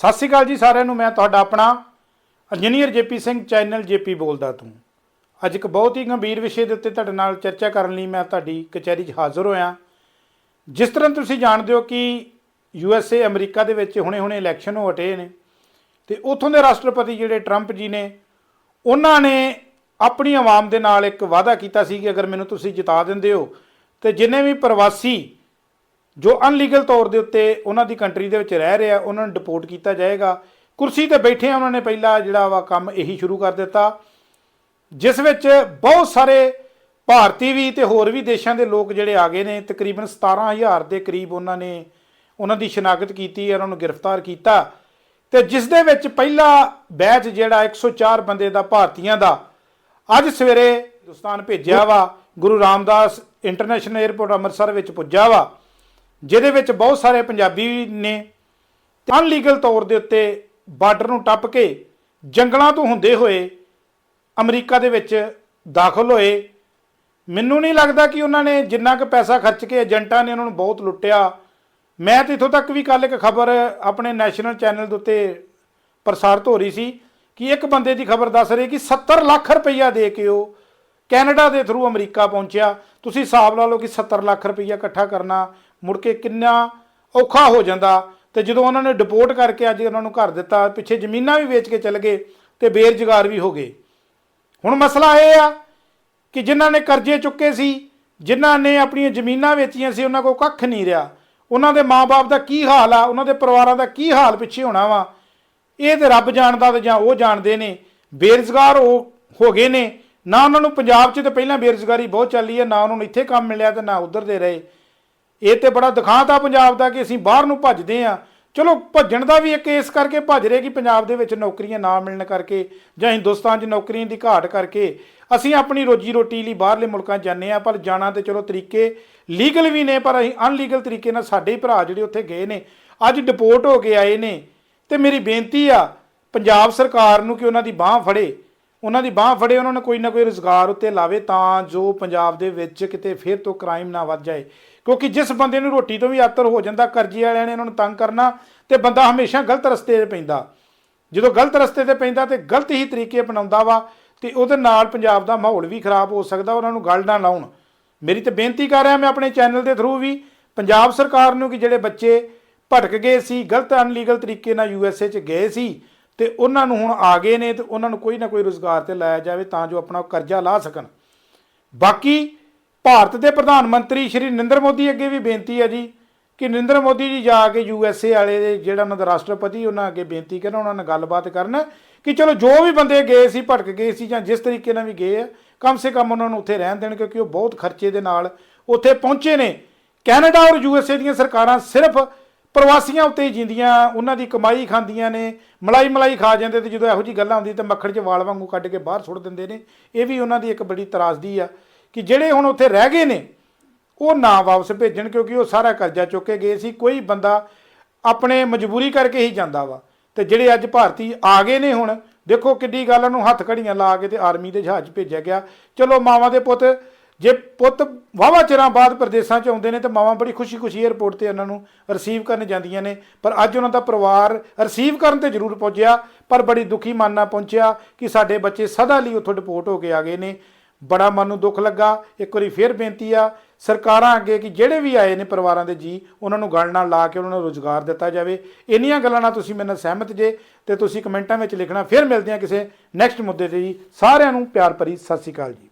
ਸਤਿ ਸ਼੍ਰੀ ਅਕਾਲ ਜੀ ਸਾਰਿਆਂ ਨੂੰ, ਮੈਂ ਤੁਹਾਡਾ ਆਪਣਾ engineer JP Singh, channel JP ਬੋਲਦਾ ਤੂੰ। ਅੱਜ ਇੱਕ ਬਹੁਤ ਹੀ ਗੰਭੀਰ ਵਿਸ਼ੇ ਦੇ ਉੱਤੇ ਤੁਹਾਡੇ ਨਾਲ ਚਰਚਾ ਕਰਨ ਲਈ ਮੈਂ ਤੁਹਾਡੀ ਕਚਹਿਰੀ 'ਚ ਹਾਜ਼ਰ ਹੋਇਆ। ਜਿਸ ਤਰ੍ਹਾਂ ਤੁਸੀਂ ਜਾਣਦੇ ਹੋ ਕਿ ਯੂ ਐਸ ਏ ਅਮਰੀਕਾ ਦੇ ਵਿੱਚ ਹੁਣੇ-ਹੁਣੇ ਇਲੈਕਸ਼ਨ ਹੋ ਹਟੇ ਨੇ ਤੇ ਉੱਥੋਂ ਦੇ ਰਾਸ਼ਟਰਪਤੀ ਜਿਹੜੇ ਟਰੰਪ ਜੀ ਨੇ, ਉਹਨਾਂ ਨੇ ਆਪਣੀ ਆਵਾਮ ਦੇ ਨਾਲ ਇੱਕ ਵਾਅਦਾ ਕੀਤਾ ਸੀ ਕਿ ਅਗਰ ਮੈਨੂੰ ਤੁਸੀਂ ਜਿਤਾ ਦਿੰਦੇ ਹੋ, ਤੇ ਜਿੰਨੇ ਵੀ ਪ੍ਰਵਾਸੀ ਜੋ ਅਨਲੀਗਲ ਤੌਰ ਦੇ ਉੱਤੇ ਉਹਨਾਂ ਦੀ ਕੰਟਰੀ ਦੇ ਵਿੱਚ ਰਹਿ ਰਿਹਾ, ਉਹਨਾਂ ਨੂੰ ਡਿਪੋਰਟ ਕੀਤਾ ਜਾਏਗਾ। ਕੁਰਸੀ ਤੇ ਬੈਠੇ ਉਹਨਾਂ ਨੇ ਪਹਿਲਾ ਜਿਹੜਾ ਵਾ ਕੰਮ ਇਹੀ ਸ਼ੁਰੂ ਕਰ ਦਿੱਤਾ। ਜਿਸ ਵਿੱਚ ਬਹੁਤ ਸਾਰੇ ਭਾਰਤੀ ਵੀ ਤੇ ਹੋਰ ਵੀ ਦੇਸ਼ਾਂ ਦੇ ਲੋਕ ਜਿਹੜੇ ਆ ਗਏ ਨੇ, ਤਕਰੀਬਨ 17000 ਦੇ ਕਰੀਬ ਉਹਨਾਂ ਨੇ ਉਹਨਾਂ ਦੀ ਸ਼ਨਾਖਤ ਕੀਤੀ ਉਹਨਾਂ ਨੂੰ ਗ੍ਰਿਫਤਾਰ ਕੀਤਾ। ਤੇ ਜਿਸ ਦੇ ਵਿੱਚ ਪਹਿਲਾ ਬੈਚ ਜਿਹੜਾ 104 ਬੰਦੇ ਦਾ ਭਾਰਤੀਆਂ ਦਾ ਅੱਜ ਸਵੇਰੇ ਹਿੰਦੁਸਤਾਨ ਭੇਜਿਆ ਵਾ, ਗੁਰੂ ਰਾਮਦਾਸ ਇੰਟਰਨੈਸ਼ਨਲ 에ਅਰਪੋਰਟ ਅੰਮ੍ਰਿਤਸਰ ਵਿੱਚ ਪੁੱਜਾ ਵਾ। ਜਿਹਦੇ ਵਿੱਚ ਬਹੁਤ ਸਾਰੇ ਪੰਜਾਬੀ ਨੇ ਤੇ ਅਨਲੀਗਲ ਤੌਰ ਦੇ ਉੱਤੇ ਬਾਰਡਰ ਨੂੰ ਟੱਪ ਕੇ ਜੰਗਲਾਂ ਤੋਂ ਹੁੰਦੇ ਹੋਏ ਅਮਰੀਕਾ ਦੇ ਵਿੱਚ ਦਾਖਲ ਹੋਏ। ਮੈਨੂੰ ਨਹੀਂ ਲੱਗਦਾ ਕਿ ਉਹਨਾਂ ਨੇ ਜਿੰਨਾ ਕੁ ਪੈਸਾ ਖਰਚ ਕੇ ਏਜੰਟਾਂ ਨੇ ਉਹਨਾਂ ਨੂੰ ਬਹੁਤ ਲੁੱਟਿਆ। ਮੈਂ ਤੇ ਇਥੋਂ ਤੱਕ ਵੀ ਕੱਲ ਇੱਕ ਖਬਰ ਆਪਣੇ ਨੈਸ਼ਨਲ ਚੈਨਲ ਦੇ ਉੱਤੇ ਪ੍ਰਸਾਰਿਤ ਹੋ ਰਹੀ ਸੀ ਕਿ ਇੱਕ ਬੰਦੇ ਦੀ ਖਬਰ ਦੱਸ ਰਹੀ ਕਿ 70 ਲੱਖ ਰੁਪਈਆ ਦੇ ਕੇ ਉਹ ਕੈਨੇਡਾ ਦੇ ਥਰੂ ਅਮਰੀਕਾ ਪਹੁੰਚਿਆ। ਤੁਸੀਂ ਹਿਸਾਬ ਲਾ ਲਓ ਕਿ 70 ਲੱਖ ਰੁਪਈਆ ਇਕੱਠਾ ਕਰਨਾ ਮੁੜ ਕੇ ਕਿੰਨਾ ਔਖਾ ਹੋ ਜਾਂਦਾ। ਤੇ ਜਦੋਂ ਉਹਨਾਂ ਨੇ ਡਿਪੋਰਟ ਕਰਕੇ ਅੱਜ ਉਹਨਾਂ ਨੂੰ ਘਰ ਦਿੱਤਾ, ਪਿੱਛੇ ਜ਼ਮੀਨਾਂ ਵੀ ਵੇਚ ਕੇ ਚਲ ਗਏ ਤੇ ਬੇਰੁਜ਼ਗਾਰ ਵੀ ਹੋ ਗਏ। ਹੁਣ ਮਸਲਾ ਇਹ ਆ ਕਿ ਜਿਨ੍ਹਾਂ ਨੇ ਕਰਜ਼ੇ ਚੁੱਕੇ ਸੀ, ਜਿਨ੍ਹਾਂ ਨੇ ਆਪਣੀਆਂ ਜ਼ਮੀਨਾਂ ਵੇਚੀਆਂ ਸੀ, ਉਹਨਾਂ ਕੋਲ ਕੱਖ ਨਹੀਂ ਰਿਹਾ। ਉਹਨਾਂ ਦੇ ਮਾਪੇ ਦਾ ਕੀ ਹਾਲ ਆ, ਉਹਨਾਂ ਦੇ ਪਰਿਵਾਰਾਂ ਦਾ ਕੀ ਹਾਲ ਪਿੱਛੇ ਹੋਣਾ ਵਾ? ਇਹ ਤੇ ਰੱਬ ਜਾਣਦਾ ਤੇ ਜਾਂ ਉਹ ਜਾਣਦੇ ਨੇ। ਬੇਰੁਜ਼ਗਾਰ ਹੋ ਹੋ ਗਏ ਨੇ। ਨਾ ਉਹਨਾਂ ਨੂੰ ਪੰਜਾਬ 'ਚ ਤੇ ਪਹਿਲਾਂ ਬੇਰੁਜ਼ਗਾਰੀ ਬਹੁਤ ਚੱਲੀ ਹੈ, ਨਾ ਉਹਨਾਂ ਨੂੰ ਇੱਥੇ ਕੰਮ ਮਿਲਿਆ ਤੇ ਨਾ ਉਧਰ ਦੇ ਰਹੇ। ਇਹ ਤੇ ਬੜਾ ਦਿਖਾਂਤ ਆ ਪੰਜਾਬ ਦਾ ਕਿ ਅਸੀਂ ਬਾਹਰ ਨੂੰ ਭੱਜਦੇ ਆ ਚਲੋ, ਭੱਜਣ ਦਾ ਵੀ ਇੱਕ ਇਸ ਕਰਕੇ ਭੱਜ ਰਹੇ ਕਿ ਪੰਜਾਬ ਦੇ ਵਿੱਚ ਨੌਕਰੀਆਂ ਨਾ ਮਿਲਣ ਕਰਕੇ ਜਾਂ ਹਿੰਦੁਸਤਾਨ 'ਚ ਨੌਕਰੀਆਂ ਦੀ ਘਾਟ ਕਰਕੇ ਅਸੀਂ ਆਪਣੀ ਰੋਜੀ ਰੋਟੀ ਲਈ ਬਾਹਰਲੇ ਮੁਲਕਾਂ 'ਚ ਜਾਂਦੇ ਆ ਪਰ ਜਾਣਾ ਤੇ ਚਲੋ ਤਰੀਕੇ ਲੀਗਲ ਵੀ ਨੇ, ਪਰ ਅਸੀਂ ਅਨਲੀਗਲ ਤਰੀਕੇ ਨਾਲ ਸਾਡੇ ਭਰਾ ਜਿਹੜੇ ਉੱਥੇ ਗਏ ਨੇ, ਅੱਜ ਡਿਪੋਰਟ ਹੋ ਕੇ ਆਏ ਨੇ। ਤੇ ਮੇਰੀ ਬੇਨਤੀ ਆ, ਪੰਜਾਬ ਸਰਕਾਰ ਨੂੰ ਕਿ ਉਹਨਾਂ ਦੀ ਬਾਹ ਫੜੇ। ਉਹਨਾਂ ਦੀ ਬਾਹ ਫੜੇ, ਉਹਨਾਂ ਨੂੰ ਕੋਈ ਨਾ ਕੋਈ ਰੁਜ਼ਗਾਰ ਉੱਤੇ ਲਾਵੇ ਤਾਂ ਜੋ ਪੰਜਾਬ ਦੇ ਵਿੱਚ ਕਿਤੇ ਫਿਰ ਤੋਂ ਕ੍ਰਾਈਮ ਨਾ ਵੱਧ ਜਾਏ। ਕਿਉਂਕਿ ਜਿਸ ਬੰਦੇ ਨੂੰ ਰੋਟੀ ਤੋਂ ਵੀ ਆਤਰ ਹੋ ਜਾਂਦਾ, ਕਰਜ਼ੇ ਵਾਲਿਆਂ ਨੇ ਉਹਨਾਂ ਨੂੰ ਤੰਗ ਕਰਨਾ, ਤੇ ਬੰਦਾ ਹਮੇਸ਼ਾ ਗਲਤ ਰਸਤੇ 'ਤੇ ਪੈਂਦਾ। ਜਦੋਂ ਗਲਤ ਰਸਤੇ ਤੇ ਪੈਂਦਾ ਤੇ ਗਲਤ ਹੀ ਤਰੀਕੇ ਅਪਣਾਉਂਦਾ ਵਾ, ਤੇ ਉਹਦੇ ਨਾਲ ਪੰਜਾਬ ਦਾ ਮਾਹੌਲ ਵੀ ਖਰਾਬ ਹੋ ਸਕਦਾ, ਉਹਨਾਂ ਨੂੰ ਗੱਲ ਨਾ ਲਾਉਣ। ਮੇਰੀ ਤੇ ਬੇਨਤੀ ਕਰ ਰਿਹਾ ਮੈਂ ਆਪਣੇ ਚੈਨਲ ਦੇ ਥਰੂ ਵੀ, ਪੰਜਾਬ ਸਰਕਾਰ ਨੂੰ ਕਿ ਜਿਹੜੇ ਬੱਚੇ ਭਟਕ ਗਏ ਸੀ, ਗਲਤ ਅਨਲੀਗਲ ਤਰੀਕੇ ਨਾਲ ਯੂਐਸਏ 'ਚ ਗਏ ਸੀ, ਤੇ ਉਹਨਾਂ ਨੂੰ ਹੁਣ ਆ ਗਏ ਨੇ ਤੇ ਉਹਨਾਂ ਨੂੰ ਕੋਈ ਨਾ ਕੋਈ ਰੋਜ਼ਗਾਰ ਤੇ ਲਾਇਆ ਜਾਵੇ ਤਾਂ ਜੋ ਆਪਣਾ ਕਰਜ਼ਾ ਲਾ ਸਕਣ। ਬਾਕੀ ਭਾਰਤ ਦੇ ਪ੍ਰਧਾਨ ਮੰਤਰੀ ਸ਼੍ਰੀ ਨਰਿੰਦਰ ਮੋਦੀ ਅੱਗੇ ਵੀ ਬੇਨਤੀ ਹੈ ਜੀ ਕਿ ਨਰਿੰਦਰ ਮੋਦੀ ਜੀ ਜਾ ਕੇ ਯੂ ਐੱਸ ਏ ਵਾਲੇ ਦੇ ਜਿਹੜਾ ਉਹਨਾਂ ਦਾ ਰਾਸ਼ਟਰਪਤੀ, ਉਹਨਾਂ ਅੱਗੇ ਬੇਨਤੀ ਕਰਨ, ਉਹਨਾਂ ਨਾਲ ਗੱਲਬਾਤ ਕਰਨ ਕਿ ਚਲੋ ਜੋ ਵੀ ਬੰਦੇ ਗਏ ਸੀ, ਭਟਕ ਗਏ ਸੀ ਜਾਂ ਜਿਸ ਤਰੀਕੇ ਨਾਲ ਵੀ ਗਏ ਆ, ਕਮ ਸੇ ਕਮ ਉਹਨਾਂ ਨੂੰ ਉੱਥੇ ਰਹਿਣ ਦੇਣ ਕਿਉਂਕਿ ਉਹ ਬਹੁਤ ਖਰਚੇ ਦੇ ਨਾਲ ਉੱਥੇ ਪਹੁੰਚੇ ਨੇ। ਕੈਨੇਡਾ ਔਰ ਯੂ ਐੱਸ ਏ ਦੀਆਂ ਸਰਕਾਰਾਂ ਸਿਰਫ ਪ੍ਰਵਾਸੀਆਂ ਉੱਤੇ ਹੀ ਜਿੰਦੀਆਂ, ਉਹਨਾਂ ਦੀ ਕਮਾਈ ਖਾਂਦੀਆਂ ਨੇ ਮਲਾਈ ਮਲਾਈ ਖਾ ਜਾਂਦੇ ਤੇ ਜਦੋਂ ਇਹੋ ਜੀ ਗੱਲਾਂ ਹੁੰਦੀ ਤਾਂ ਮੱਖਣ 'ਚ ਵਾਲ ਵਾਂਗੂ ਕੱਢ ਕੇ ਬਾਹਰ ਸੁੱਟ ਦਿੰਦੇ ਨੇ, ਇਹ ਵੀ ਉਹਨਾਂ ਦੀ ਇੱਕ ਬੜੀ ਤਰਾਸਦੀ ਆ। ਕਿ ਜਿਹੜੇ ਹੁਣ ਉੱਥੇ ਰਹਿ ਗਏ ਨੇ, ਉਹ ਨਾ ਵਾਪਸ ਭੇਜਣ ਕਿਉਂਕਿ ਉਹ ਸਾਰਾ ਕਰਜ਼ਾ ਚੁੱਕ ਕੇ ਗਏ ਸੀ। ਕੋਈ ਬੰਦਾ ਆਪਣੇ ਮਜਬੂਰੀ ਕਰਕੇ ਹੀ ਜਾਂਦਾ ਵਾ। ਤੇ ਜਿਹੜੇ ਅੱਜ ਭਾਰਤੀ ਆ ਗਏ ਨੇ ਹੁਣ, ਦੇਖੋ ਕਿੱਡੀ ਗੱਲ ਨੂੰ ਹੱਥ ਘੜੀਆਂ ਲਾ ਕੇ ਤੇ ਆਰਮੀ ਦੇ ਜਹਾਜ਼ ਭੇਜਿਆ ਗਿਆ। ਚਲੋ ਮਾਵਾਂ ਦੇ ਪੁੱਤ, ਜੇ ਪੁੱਤ ਵਾਵਾ ਚਿਰਾਂ ਬਾਅਦ ਪ੍ਰਦੇਸ਼ਾਂ 'ਚ ਆਉਂਦੇ ਨੇ ਤੇ ਮਾਵਾਂ ਬੜੀ ਖੁਸ਼ੀ-ਖੁਸ਼ੀ 에ਅਰਪੋਰਟ ਤੇ ਉਹਨਾਂ ਨੂੰ ਰਿਸੀਵ ਕਰਨ ਜਾਂਦੀਆਂ ਨੇ। ਪਰ ਅੱਜ ਉਹਨਾਂ ਦਾ ਪਰਿਵਾਰ ਰਿਸੀਵ ਕਰਨ ਤੇ ਜ਼ਰੂਰ ਪਹੁੰਚਿਆ, ਪਰ ਬੜੀ ਦੁਖੀ ਮਨ ਨਾਲ ਪਹੁੰਚਿਆ ਕਿ ਸਾਡੇ ਬੱਚੇ ਸਦਾ ਲਈ ਉੱਥੋਂ ਡਿਪੋਰਟ ਹੋ ਕੇ ਆ ਗਏ ਨੇ। ਬੜਾ ਮਨ ਨੂੰ ਦੁੱਖ ਲੱਗਾ। ਇੱਕ ਵਾਰੀ ਫੇਰ ਬੇਨਤੀ ਆ, ਸਰਕਾਰਾਂ ਅੱਗੇ ਕਿ ਜਿਹੜੇ ਵੀ ਆਏ ਨੇ ਪਰਿਵਾਰਾਂ ਦੇ ਜੀ, ਉਹਨਾਂ ਨੂੰ ਗੱਲ ਨਾਲ ਲਾ ਕੇ ਉਹਨਾਂ ਨੂੰ ਰੋਜ਼ਗਾਰ ਦਿੱਤਾ ਜਾਵੇ। ਇੰਨੀਆਂ ਗੱਲਾਂ ਨਾਲ ਤੁਸੀਂ ਮੇਰੇ ਨਾਲ ਸਹਿਮਤ ਜੇ ਤੇ ਤੁਸੀਂ ਕਮੈਂਟਾਂ ਵਿੱਚ ਲਿਖਣਾ। ਫਿਰ ਮਿਲਦੇ ਹਾਂ ਕਿਸੇ ਨੈਕਸਟ ਮੁੱਦੇ ਤੇ ਜੀ। ਸਾਰਿਆਂ ਨੂੰ ਪਿਆਰ ਭਰੀ ਸਤਿ ਸ਼੍ਰੀ ਅਕਾਲ ਜੀ।